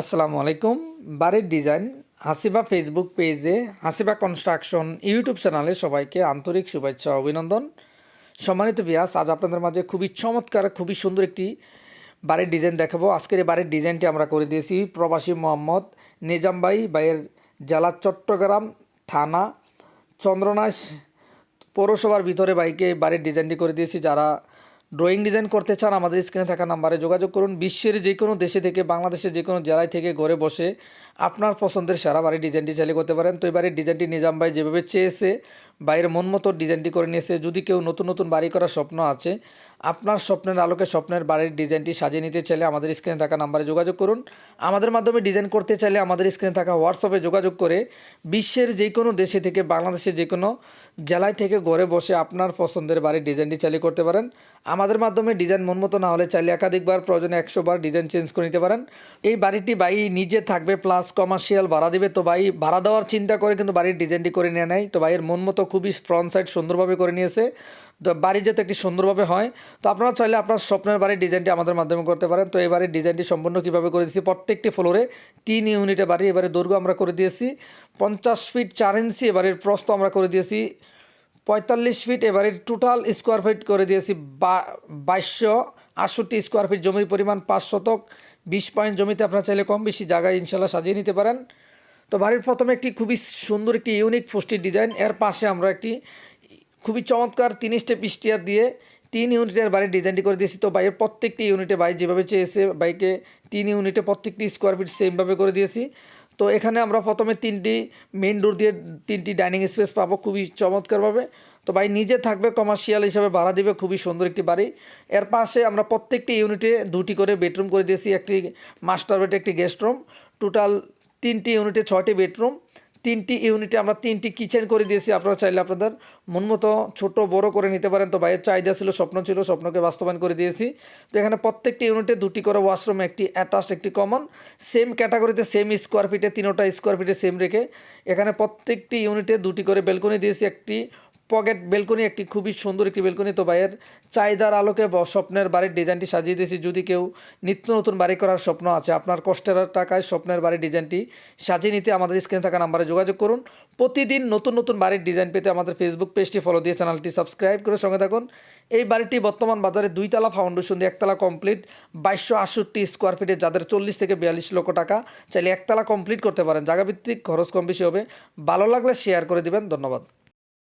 আসসালামু আলাইকুম। বাড়ির ডিজাইন, হাসিবা ফেসবুক পেজে হাসিবা কনস্ট্রাকশন ইউটিউব চ্যানেলে সবাইকে আন্তরিক শুভেচ্ছা অভিনন্দন। সম্মানিত বিয়াস আজ আপনাদের মাঝে খুবই চমৎকার, খুবই সুন্দর একটি বাড়ির ডিজাইন দেখাবো। আজকের এই বাড়ির ডিজাইনটি আমরা করে দিয়েছি প্রবাসী মোহাম্মদ নিজাম ভাই ভাইয়ের জেলা চট্টগ্রাম থানা, চন্দ্রনাশ পৌরসভার ভিতরে বাইকে বাড়ির ডিজাইনটি করে দিয়েছি। যারা ড্রয়িং ডিজাইন করতে চান, আমাদের স্ক্রিনে থাকা নাম্বারে যোগাযোগ করুন। বিশ্বের যে কোনো দেশে থেকে, বাংলাদেশের যে কোনো জেলায় থেকে ঘরে বসে আপনার পছন্দের সারা বাড়ির ডিজাইনটি চালিয়ে করতে পারেন। তো এই বাড়ির ডিজাইনটি নিজাম ভাই যেভাবে চেয়েছে, বাইরের মন মতো ডিজাইনটি করে নিয়েছে। যদি কেউ নতুন নতুন বাড়ি করার স্বপ্ন আছে, আপনার স্বপ্নের আলোকে স্বপ্নের বাড়ির ডিজাইনটি সাজিয়ে নিতে চাইলে আমাদের স্ক্রিনে থাকা নাম্বারে যোগাযোগ করুন। আমাদের মাধ্যমে ডিজাইন করতে চাইলে আমাদের স্ক্রিনে থাকা হোয়াটসঅ্যাপে যোগাযোগ করে বিশ্বের যে কোনো দেশে থেকে, বাংলাদেশের যে কোনো জেলায় থেকে ঘরে বসে আপনার পছন্দের বাড়ির ডিজাইনটি চালিয়ে করতে পারেন। আমাদের মাধ্যমে ডিজাইন মন মতো না হলে চাইলে একাধিকবার, প্রয়োজনে একশো বার ডিজাইন চেঞ্জ করে নিতে পারেন। এই বাড়িটি বাই নিজে থাকবে, প্লাস কমার্শিয়াল ভাড়া দিবে, তো ভাই ভাড়া দেওয়ার চিন্তা করে কিন্তু বাড়ির ডিজাইনটি করে নিয়ে নেয়। তো ভাইয়ের মন মতো খুবই ফ্রন্ট সাইড সুন্দরভাবে করে নিয়েছে। তো বাড়ি যাতে একটি সুন্দরভাবে হয়, তো আপনারা চাইলে আপনার স্বপ্নের বাড়ির ডিজাইনটি আমাদের মাধ্যমে করতে পারেন। তো এই বাড়ির ডিজাইনটি সম্পূর্ণ কীভাবে করে দিয়েছি, প্রত্যেকটি ফ্লোরে তিন ইউনিটে বাড়ি, এবারে দৈর্ঘ্য আমরা করে দিয়েছি। পঞ্চাশ ফিট চার ইঞ্চি এবারের প্রস্ত আমরা করে দিয়েছি। পঁয়তাল্লিশ ফিট এবারের টোটাল স্কোয়ার ফিট করে দিয়েছি বা বাইশশো আটষট্টি স্কোয়ার ফিট জমির পরিমাণ পাঁচ শতক। বিশ পয়েন্ট জমিতে আপনারা চাইলে কম বেশি জায়গায় ইনশাল্লাহ সাজিয়ে নিতে পারেন। তো বাড়ির প্রথমে একটি খুবই সুন্দর একটি ইউনিক পুষ্টির ডিজাইন, এর পাশে আমরা একটি খুবই চমৎকার তিন স্টেপ স্টিয়ার দিয়ে তিন ইউনিটের বাড়ির ডিজাইনটি করে দিয়েছি। তো বাইরের প্রত্যেকটি ইউনিটে বাই যেভাবে চেয়েছে, বাইকে তিন ইউনিটে প্রত্যেকটি স্কোয়ার ফিট সেমভাবে করে দিয়েছি। তো এখানে আমরা প্রথমে তিনটি মেন ডোর দিয়ে তিনটি ডাইনিং স্পেস পাবো খুবই চমৎকারভাবে। তো ভাই নিজে থাকবে কমার্শিয়াল হিসাবে ভাড়া দিবে, খুবই সুন্দর একটি বাড়ি। এর পাশে আমরা প্রত্যেকটি ইউনিটে দুটি করে বেডরুম করে দিয়েছি, একটি মাস্টার বেড একটি গেস্ট রুম টোটাল তিনটি ইউনিটে ছয়টি বেডরুম তিনটি ইউনিটে আমরা তিনটি কিচেন করে দিয়েছি, আপনারা চাইলে আপনাদের মন মতো ছোটো, বড়ো করে নিতে পারেন। তো ভাইয়ের চাহিদা ছিল, স্বপ্ন ছিল, স্বপ্নকে বাস্তবায়ন করে দিয়েছি। তো এখানে প্রত্যেকটি ইউনিটে দুটি করে ওয়াশরুম একটি অ্যাটাচড একটি কমন সেম ক্যাটাগরিতে সেম স্কোয়ার ফিটে তিনোটা স্কোয়ার ফিটে সেম রেখে এখানে প্রত্যেকটি ইউনিটে দুটি করে বেলকনি দিয়েছি, একটি পকেট বেলকনি, একটি খুবই সুন্দর একটি বেলকনি। তো ভাইয়ের চাহিদার আলোকে ব- স্বপ্নের বাড়ির ডিজাইনটি সাজিয়ে দিয়েছি। যদি কেউ নিত্য নতুন বাড়ি করার স্বপ্ন আছে, আপনার কষ্টের টাকায় স্বপ্নের বাড়ির ডিজাইনটি সাজিয়ে নিতে আমাদের স্ক্রিনে থাকা নাম্বারে যোগাযোগ করুন। প্রতিদিন নতুন নতুন বাড়ির ডিজাইন পেতে আমাদের ফেসবুক পেজটি ফলো দিয়ে চ্যানেলটি সাবস্ক্রাইব করে সঙ্গে থাকুন। এই বাড়িটি বর্তমান বাজারে দুইতলা ফাউন্ডেশন দিয়ে একতলা কমপ্লিট বাইশশো আটষট্টি স্কোয়ার ফিটে যাদের চল্লিশ থেকে বিয়াল্লিশ লক্ষ টাকা চাইলে একতলা কমপ্লিট করতে পারেন। জায়গাভিত্তিক খরচ কম বেশি হবে। ভালো লাগলে শেয়ার করে দিবেন। ধন্যবাদ।